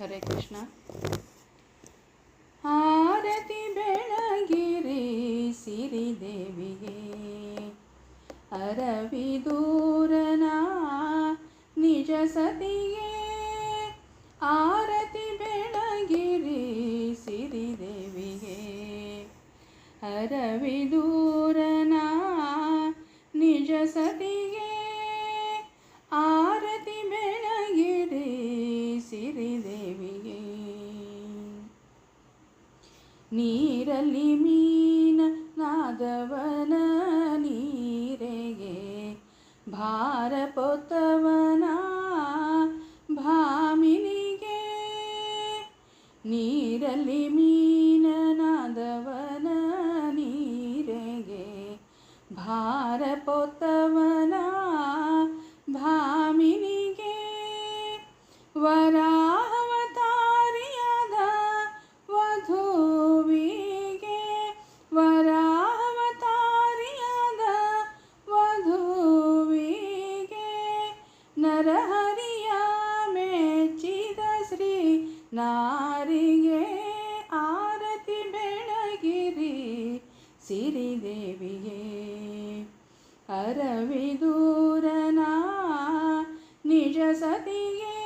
ಹರೇ ಕೃಷ್ಣ. ಆರತಿ ಬೆಳಗಿರಿ ಸಿರಿ ದೇವಿಗೆ. ಅರವಿ ದೂರನ ನಿಜ ಸತಿಗೆ. ಆರತಿ ಬೆಳಗಿರಿ ಸಿರಿ ದೇವಿಗೆ. ಅರವಿ ದೂರನ ನಿಜ ಸತಿಗೆ. ನೀರಲ್ಲಿ ಮೀನ ನಾರಿಗೆ ಆರತಿ ಬೆಳಗಿರಿ ಸಿರಿದೇವಿಗೆ ಅರವಿದೂರನ ನಿಜ ಸತಿಗೆ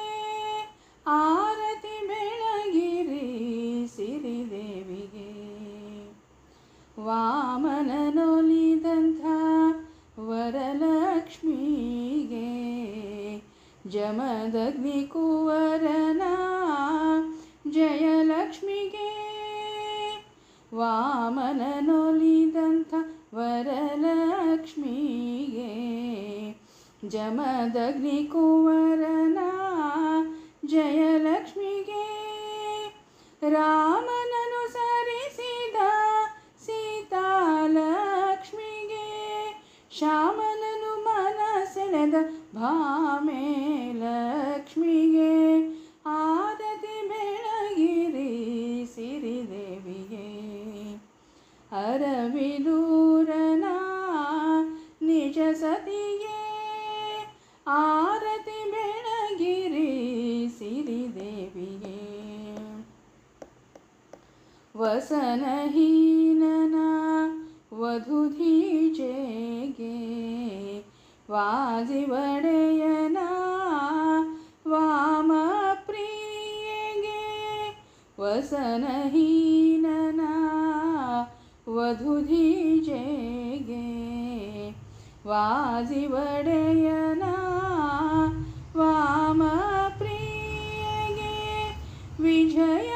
ಆರತಿ ಬೆಳಗಿರಿ ಸಿರಿದೇವಿಗೆ ವಾಮನನೊಲಿದಂಥ ವರಲಕ್ಷ್ಮಿಗೆ ಜಮದಗ್ನಿ ಕುವರನ ವಾಮನನೊಲಿದಂಥ ವರಲಕ್ಷ್ಮಿಗೆ ಜಮದಗ್ನಿ ಕುವರನ ಜಯಲಕ್ಷ್ಮಿಗೆ ರಾಮನನು ಸರಿಸಿದ ಸೀತಾಲಕ್ಷ್ಮಿಗೆ ಶ್ಯಾಮನನು ಮನಸೆಳೆದ ಭಾಮೆ ಅರವಿದೂರನ ನಿಜ ಸತಿಗೆ ಆರತಿ ಬೆಳಗಿರಿ ಸಿರಿದೇವಿಗೆ ವಸನಹೀನನ ವಧುಧೀಜೆಗೆ ವಾಜಿವಡೆಯನ ವಾಮ ಪ್ರಿಯೆಗೆ ವಸನಹೀನನ ವಧುಧೀಜೆಗೆ ವಾಜಿವಡೆಯನ ವಾಮ ಪ್ರಿಯೆಗೆ ವಿಜಯ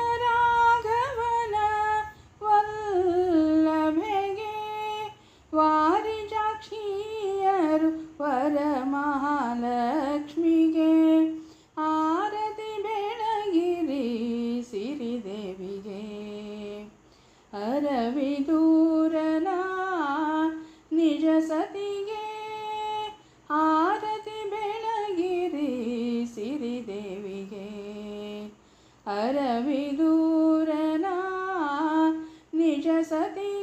ಸತಿಗೆ ಆರತಿ ಬೆಳಗಿರಿ ಸಿರಿದೇವಿಗೆ. ಅರವಿದೂರನ ನಿಜ ಸತಿ